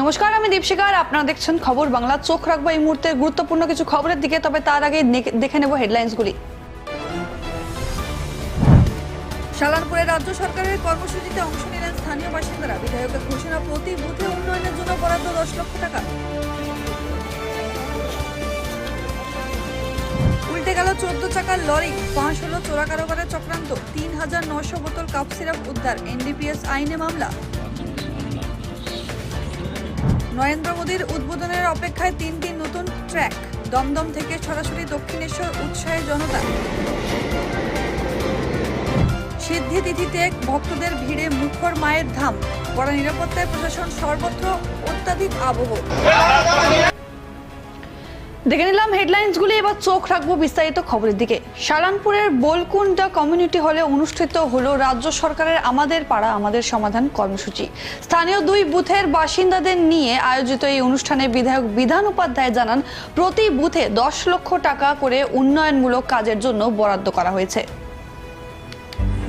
নমস্কার, আমি দীপশিকা আর আপনারা দেখছেন খবর বাংলা। চোখ রাখব এই মুহূর্তে গুরুত্বপূর্ণ কিছু খবরের দিকে, তবে তার আগে দেখে নেব হেডলাইন্সগুলি। শালানপুরে রাজ্য সরকারের কর্মসূচিতে অংশ নিলেন স্থানীয় বাসিন্দারা। বিধায়কের ঘোষণা, প্রতি বুথে উন্নয়নের জন্য বরাদ্দ দশ লক্ষ টাকা। উল্টে গেল চোদ্দ চাকার লরি, পাঁচ হলো চোরা কারবারের চক্রান্ত। তিন হাজার নশো বোতল কাপ সিরাপ উদ্ধার, এনডিপিএস আইনে মামলা। নরেন্দ্র মোদীর উদ্বোধনের অপেক্ষায় তিনটি নতুন ট্র্যাক দমদম থেকে সরাসরি দক্ষিণেশ্বর উৎসাহে জনতা। সিদ্ধি তিথিতে ভক্তদের ভিড়ে মুখর মায়ের ধাম, বড় নিরাপত্তায় প্রশাসন সর্বত্র অত্যাধিক আবহ। দেখে নিলাম হেডলাইন্সগুলি এবার চোখ রাখব বিস্তারিত খবরের দিকে। সালানপুরের বোলকুন্ডা কমিউনিটি হলে অনুষ্ঠিত হল রাজ্য সরকারের আমাদের পাড়া, আমাদের সমাধান কর্মসূচি। স্থানীয় দুই বুথের বাসিন্দাদের নিয়ে আয়োজিত এই অনুষ্ঠানে বিধায়ক বিধান উপাধ্যায় জানান, প্রতি বুথে দশ লক্ষ টাকা করে উন্নয়নমূলক কাজের জন্য বরাদ্দ করা হয়েছে।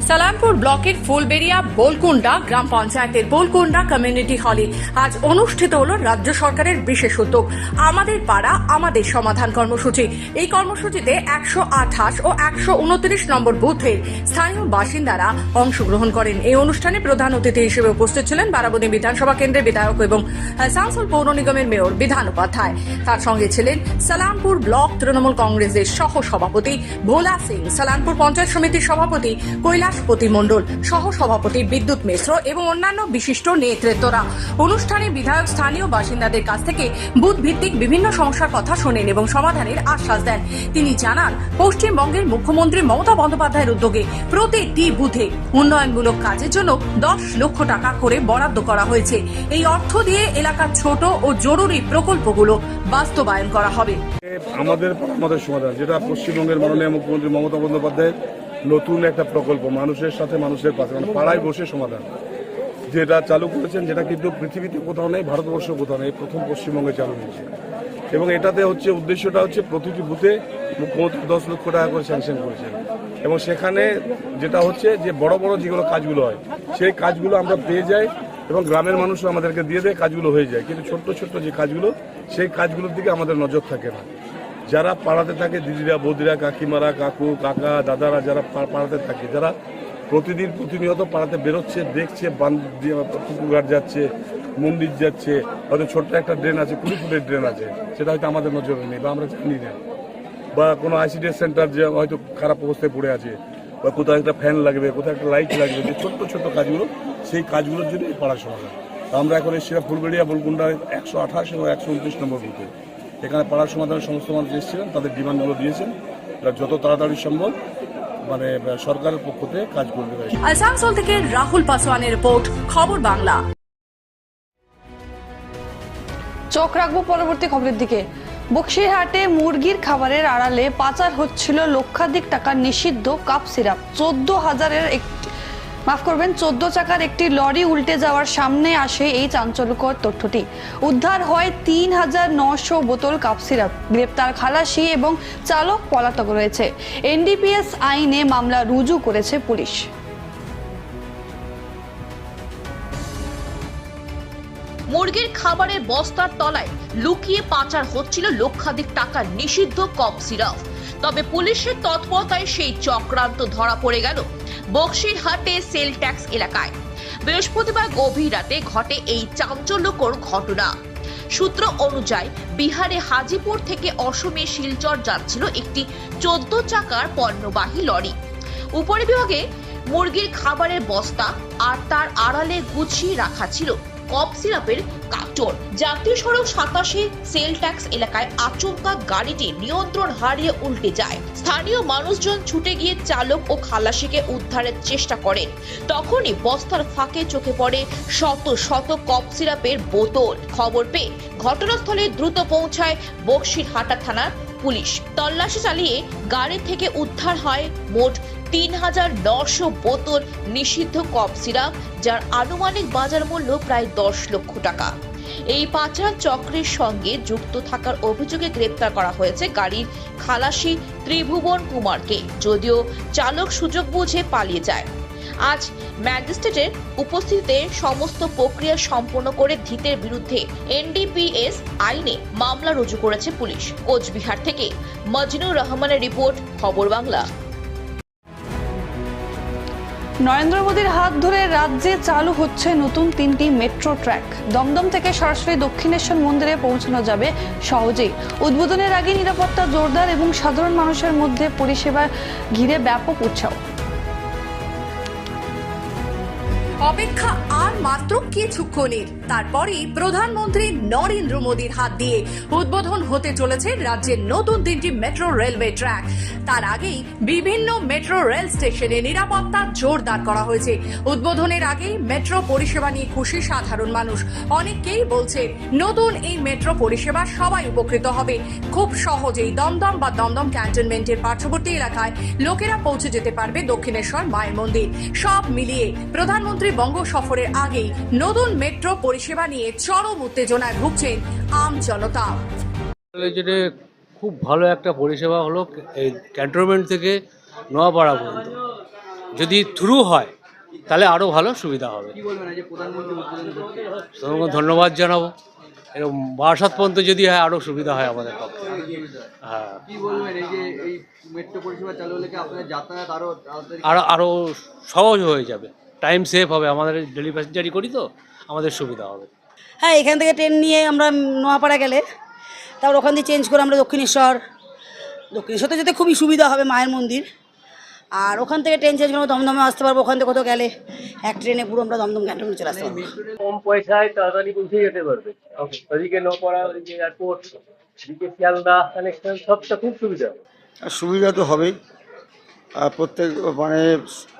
সালামপুর ব্লকের ফুলবেড়িয়া বোলকুন্ডা গ্রাম পঞ্চায়েতের বোলকুন্ডা কমিউনিটি হলে আজ অনুষ্ঠিত হল রাজ্য সরকারের বিশেষ উদ্যোগ। আমাদের পাড়া, আমাদের সমাধান কর্মসূচি। এই কর্মসূচিতে একশো আঠাশ ও একশো উনত্রিশ নম্বর বুথের স্থানীয় বাসিন্দারা অংশগ্রহণ করেন। এই অনুষ্ঠানে প্রধান অতিথি হিসেবে উপস্থিত ছিলেন বারাবতী বিধানসভা কেন্দ্রের বিধায়ক এবং আসানসোল পৌর নিগমের মেয়র বিধান উপাধ্যায়। তার সঙ্গে ছিলেন সালামপুর ব্লক তৃণমূল কংগ্রেসের সহ সভাপতি ভোলা সিং, সালামপুর পঞ্চায়েত সমিতির সভাপতি মণ্ডল সহ সভাপতি বিদ্যুৎ মিশ্র এবং অন্যান্য বিশিষ্ট নেতৃত্বরা। অনুষ্ঠানে বিধায়ক, স্থানীয় বাসিন্দাদের কাছ থেকে বুথ ভিত্তিক বিভিন্ন সমস্যার কথা শোনেন এবং সমাধানের আশ্বাস দেন। তিনি জানান, পশ্চিমবঙ্গের মুখ্যমন্ত্রী মমতা বন্দ্যোপাধ্যায়ের উদ্যোগে প্রতিটি বুথে উন্নয়নমূলক কাজের জন্য দশ লক্ষ টাকা করে বরাদ্দ করা হয়েছে। এই অর্থ দিয়ে এলাকার ছোট ও জরুরি প্রকল্পগুলো বাস্তবায়ন করা হবে। আমাদের আমাদের সমাধান, যেটা পশ্চিমবঙ্গের মাননীয় মুখ্যমন্ত্রী মমতা বন্দ্যোপাধ্যায়ের নতুন একটা প্রকল্প, মানুষের সাথে মানুষের পাশে মানে পাড়ায় বসে সমাধান। যেটা চালু করেছেন, যেটা কিন্তু পৃথিবীতে কোথাও নেই, ভারতবর্ষ কোথাও নেই প্রথম পশ্চিমবঙ্গে চালু হয়েছে। এবং এটাতে হচ্ছে, উদ্দেশ্যটা হচ্ছে প্রতিটি বুথে মুখ্যমন্ত্রী দশ লক্ষ টাকা করে স্যাংশন করেছেন। এবং সেখানে যেটা হচ্ছে যে বড় বড় যেগুলো কাজগুলো হয়, সেই কাজগুলো আমরা পেয়ে যাই এবং গ্রামের মানুষও আমাদেরকে দিয়ে দেয়, কাজগুলো হয়ে যায়। কিন্তু ছোট্ট ছোট্ট যে কাজগুলো, সেই কাজগুলোর দিকে আমাদের নজর থাকে না। যারা পাড়াতে থাকে, দিদিরা, বৌদিরা, কাকিমারা, কাকু, কাকা, দাদারা যারা পাড়াতে থাকে, যারা প্রতিদিন প্রতিনিয়ত পাড়াতে বেরোচ্ছে, দেখছে পুকুরঘাট যাচ্ছে, মন্দির যাচ্ছে, হয়তো ছোট্ট একটা ড্রেন আছে, কুড়ি ফুটের ড্রেন আছে, সেটা হয়তো আমাদের নজরে নেই বা আমরা জানি না। বা কোনো আইসিডিএস সেন্টার যে হয়তো খারাপ অবস্থায় পড়ে আছে, বা কোথাও একটা ফ্যান লাগবে, কোথাও একটা লাইট লাগবে, যে ছোট্ট ছোট্ট কাজগুলো, সেই কাজগুলোর জন্য পাড়া সমাধান আমরা এখন এসেছিলাম ফুলবেড়িয়া, বলকুন্ডায় একশো আঠাশ এবং একশো উনত্রিশ নম্বর বুথে এখানে পাড়ার সমাধানের সমস্ত মানুষ এসেছিলেন তাদের ডিমান্ডগুলো দিয়েছেন। এরা যত তাড়াতাড়ি সম্ভব মানে সরকারের পক্ষ থেকে কাজ করবে আসানসোল থেকে রাহুল পাসওয়ানের রিপোর্ট খবর বাংলা। চোখ রাখব পরবর্তী খবরের দিকে। বক্সিরহাটে মুরগির খাবারের আড়ালে পাচার হচ্ছিল লক্ষাধিক টাকার নিষিদ্ধ কাপ সিরাপ। চোদ্দ হাজারের একটি মাফ করবেন, চোদ্দ চাকার একটি লরি উল্টে যাওয়ার সামনে আসে এই চাঞ্চল্যকর তথ্যটি। উদ্ধার হয় তিন হাজার নশো বোতল কাপসিরাপ গ্রেপ্তার খালাসি এবং চালক পলাতক রয়েছে। এনডিপিএস আইনে মামলা রুজু করেছে পুলিশ। মুরগির খাবারের বস্তার তলায় লুকিয়ে পাচার হচ্ছিল লক্ষাধিক টাকার নিষিদ্ধ কপ সিরাপ। তবে পুলিশের তৎপরতায় সেই চক্রান্ত ধরা পড়ে গেল বক্সিরহাটে সেল ট্যাক্স এলাকায়। বৃহস্পতিবার গভীর রাতে ঘটে এই চাঞ্চল্যকর ঘটনা। সূত্র অনুযায়ী বিহারে হাজিপুর থেকে অসমে শিলচর যাচ্ছিল একটি চোদ্দ চাকার পণ্যবাহী লরি। উপরে বিভাগে মুরগির খাবারের বস্তা আর তার আড়ালে গুছিয়ে রাখা ছিল কপ সিরাপের কার্টন জাতীয় সড়ক সাতাশে সেল ট্যাক্স এলাকায় আচমকা গাড়িটি নিয়ন্ত্রণ হারিয়ে উল্টে যায়। স্থানীয় মানুষজন ছুটে গিয়ে চালক ও খালাসিকে উদ্ধারের চেষ্টা করেন। তখনই বস্তার ফাঁকে চোখে পড়ে শত শত কপ সিরাপের বোতল। খবর পেয়ে ঘটনাস্থলে দ্রুত পৌঁছায় বক্সিরহাটা থানার পুলিশ। তল্লাশি চালিয়ে গাড়ি থেকে উদ্ধার হয় মোট তিন হাজার নশো বোতল নিষিদ্ধ কপ সিরাপ, যার আনুমানিক বাজার মূল্য প্রায় দশ লক্ষ টাকা। এই পাচার চক্রের সঙ্গে যুক্ত থাকার অভিযোগে গ্রেপ্তার করা হয়েছে গাড়ির খালাসি ত্রিভুবন কুমারকে, যদিও চালক সুযোগ বুঝে পালিয়ে যায়। আজ ম্যাজিস্ট্রেটের উপস্থিতিতে সমস্ত প্রক্রিয়া সম্পন্ন করে ধৃতের বিরুদ্ধে এনডিপিএস আইনে মামলা রুজু করেছে পুলিশ। কোচবিহার থেকে মজনুর রহমানের রিপোর্ট, খবর বাংলা। নরেন্দ্র মোদীর হাত ধরে রাজ্যে চালু হচ্ছে নতুন তিনটি মেট্রো ট্র্যাক। দমদম থেকে সরাসরি দক্ষিণেশ্বর মন্দিরে পৌঁছানো যাবে সহজেই। উদ্বোধনের আগে নিরাপত্তা জোরদার এবং সাধারণ মানুষের মধ্যে পরিষেবা ঘিরে ব্যাপক উৎসাহ। অপেক্ষা আর মাত্র কিছুক্ষণের। তারপরেই প্রধানমন্ত্রী নরেন্দ্র মোদীর হাত দিয়ে উদ্বোধন হতে চলেছে রাজ্যের নতুন তিনটি মেট্রো রেলওয়ে ট্র্যাক। তার আগেই বিভিন্ন মেট্রো রেল স্টেশনে নিরাপত্তা জোরদার করা হয়েছে। উদ্বোধনের আগেই মেট্রো পরিষেবা নিয়ে খুশি সাধারণ মানুষ। অনেকেই বলছে, নতুন এই মেট্রো পরিষেবা সবাই উপকৃত হবে। খুব সহজেই দমদম বা দমদম ক্যান্টনমেন্টের পার্শ্ববর্তী এলাকায় লোকেরা পৌঁছে যেতে পারবে দক্ষিণেশ্বর, মায়ের মন্দির। সব মিলিয়ে প্রধানমন্ত্রী বঙ্গ সফরের আগেই নতুন মেট্রো পরিষেবা নিয়ে চরম উত্তেজনায় ভুগছেন আম জনতা। যেটা খুব ভালো একটা পরিষেবা হলো এই ক্যান্টনমেন্ট থেকে নোয়াপাড়া পর্যন্ত। যদি থ্রু হয় তাহলে আরও ভালো সুবিধা হবে। কি বলবেন এই যে প্রধানমন্ত্রী উদ্বোধন করছে তোমাকে ধন্যবাদ জানাব। এরকম বারাসাত পর্যন্ত যদি হয় আরও সুবিধা হয় আমাদের পক্ষে। হ্যাঁ। কি বলবেন এই যে এই মেট্রো পরিষেবা চালু হলে কি আপনাদের যাতায়াত আরও আরও আরও সহজ হয়ে যাবে। টাইম সেভ হবে আমাদের ডেলি প্যাসেঞ্জারি করি তো আমাদের সুবিধা হবে। হ্যাঁ এখান থেকে ট্রেন নিয়ে আমরা নোয়াপাড়া গেলে তারপর ওখান দিয়ে চেঞ্জ করে আমরা দক্ষিণেশ্বর। দক্ষিণেশ্বর তো যেতে খুবই সুবিধা হবে মায়ের মন্দির। আর ওখান থেকে ট্রেন চেঞ্জ করে আমরা দমদমে আসতে পারব ওখান থেকে কোথাও গেলে এক ট্রেনে পুরো আমরা দমদম ক্যান্টনে চলে আসতে পারব। কম পয়সায় তাড়াতাড়ি পৌঁছে যেতে পারবে। ওদিকে নোপাড়া ওদিকে এয়ারপোর্ট ওদিকে শিয়ালদা কানেকশন সবটা খুব সুবিধা। আর সুবিধা তো হবেই। প্রত্যেক মানে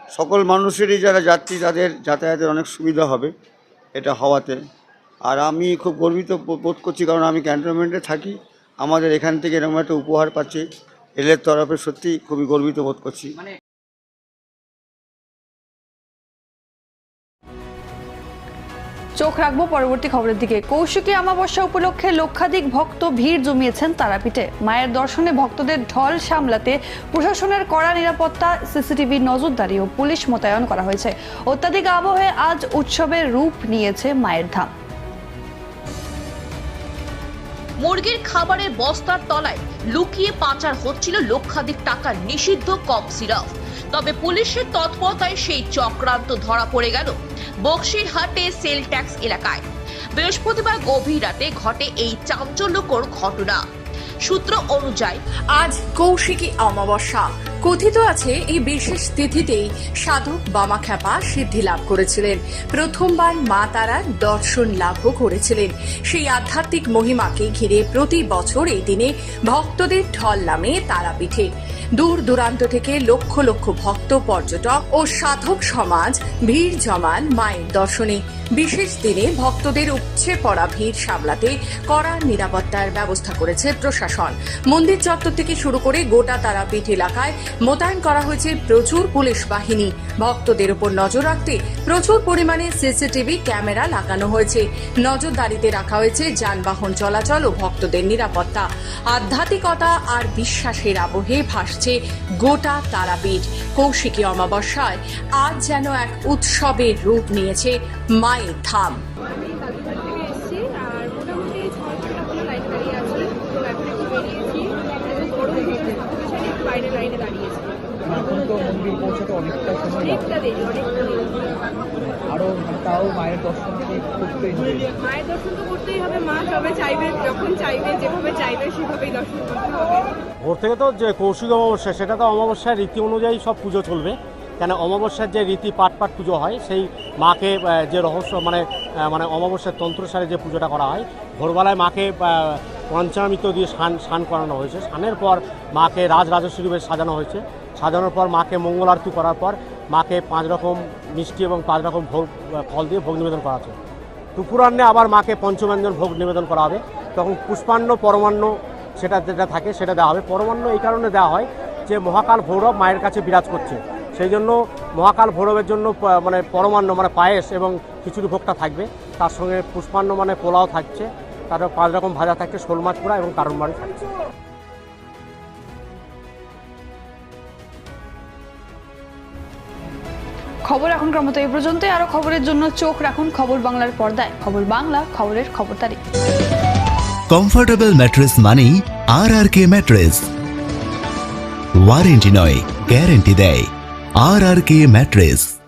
সকল মানুষেরই যারা যাত্রী, তাদের যাতায়াতের অনেক সুবিধা হবে এটা হওয়াতে। আর আমি খুব গর্বিত বোধ- করছি, কারণ আমি ক্যান্টনমেন্টে থাকি, আমাদের এখান থেকে এরকম একটা উপহার পাচ্ছি, রেলের তরফে সত্যি খুবই গর্বিত বোধ করছি। চোখ রাখব পরবর্তী খবরের দিকে। কৌশিকী অমাবস্যা উপলক্ষে লক্ষাধিক ভক্ত ভিড় জমিয়েছেন তারাপীঠে। মায়ের দর্শনে ভক্তদের ঢল সামলাতে প্রশাসনের কড়া নিরাপত্তা, সিসিটিভি নজরদারি ও পুলিশ মোতায়েন করা হয়েছে। অত্যাধিক আবহে আজ উৎসবের রূপ নিয়েছে মায়ের ধাম। মুরগির খাবারের বস্তার তলায় লুকিয়ে পাচার হচ্ছিল লক্ষাধিক টাকার নিষিদ্ধ কপ সিরাপ। তবে পুলিশের তৎপরতায় সেই চক্রান্ত ধরা পড়ে গেল। বক্সিরহাটে সেল ট্যাক্স এলাকায়। বৃহস্পতিবার গভীর রাতে ঘটে এই চাঞ্চল্যকর ঘটনা। সূত্র অনুযায়ী, আজ কৌশিকী অমাবস্যা। কথিত আছে, এই বিশেষ তিথিতেই সাধক বামাখ্যাপা সিদ্ধি লাভ করেছিলেন। প্রথমবার মা তারার দর্শন লাভও করেছিলেন। সেই আধ্যাত্মিক মহিমাকে ঘিরে প্রতি বছর এই দিনে ভক্তদের ঢল নামে তারাপীঠে। দূর দূরান্ত থেকে লক্ষ লক্ষ ভক্ত, পর্যটক ও সাধক সমাজ ভিড় জমান মায়ের দর্শনে। বিশেষ দিনে ভক্তদের উপচে পড়া ভিড় সামলাতে কড়া নিরাপত্তার ব্যবস্থা করেছে প্রশাসন। মন্দির চত্বর থেকে শুরু করে গোটা তারাপীঠ এলাকায় মোতায়েন করা হয়েছে প্রচুর পুলিশ বাহিনী। ভক্তদের উপর নজর রাখতে প্রচুর পরিমাণে সিসিটিভি ক্যামেরা লাগানো হয়েছে। নজরদারিতে রাখা হয়েছে যানবাহন চলাচল ও ভক্তদের নিরাপত্তা। আধ্যাত্মিকতা আর বিশ্বাসের আবহে ভাসছে গোটা তারাপীঠ। কৌশিকী অমাবস্যায় আজ যেন এক উৎসবের রূপ নিয়েছে মায়ের একটু বাইরে লাইনে এখন তো মন্দির পৌঁছাতে অনেকটা সময় আরও তাও মায়ের দর্শন কি করতেই হবে। মায়ের দর্শন তো করতেই হবে মা তবে চাইবে যখন চাইবে যেভাবে চাইবে সেভাবেই দর্শন করতে হবে। ভোর থেকে তো যে কৌশিক অমাবস্যা সেটা তো অমাবস্যার রীতি অনুযায়ী সব পুজো চলবে। কেন অমাবস্যার যে রীতি পাট পাট পুজো হয় সেই মাকে যে রহস্য মানে মানে অমাবস্যার তন্ত্রসারে যে পুজোটা করা হয় ভোরবেলায় মাকে পঞ্চামৃত দিয়ে স্নান স্নান করানো হয়েছে। স্নানের পর মাকে রাজ রাজস্বী রূপে সাজানো হয়েছে। সাজানোর পর মাকে মঙ্গল আরতি করার পর মাকে পাঁচ রকম মিষ্টি এবং পাঁচ রকম ভোগ ফল দিয়ে ভোগ নিবেদন করা আছে দুপুরান্নে আবার মাকে পঞ্চব্যঞ্জন ভোগ নিবেদন করা হবে। তখন পুষ্পান্ন, পরমান্ন সেটা যেটা থাকে সেটা দেওয়া হবে। পরমান্ন এই কারণে দেওয়া হয় যে মহাকাল ভৈরব মায়ের কাছে বিরাজ করছে। সেই জন্য মহাকাল ভৈরবের জন্য মানে পরমান্ন মানে পায়েস এবং খিচুড়ি ভোগটা থাকবে। তার সঙ্গে পুষ্পান্ন মানে পোলাও থাকছে। তারপর পাঁচ রকম ভাজা থাকছে, শোল মাছ পোড়া এবং কারণ বাড়ি থাকছে। খবর এখনকার মতো এই পর্যন্ত আরও খবরের জন্য চোখ রাখুন খবর বাংলার পর্দায়। খবর বাংলা, খবরের খবর তারিখ। কমফোর্টেবল ম্যাট্রেস মানেই R R K mattress warranty নয় গ্যারেন্টি দেয়। আর আর কে ম্যাট্রেস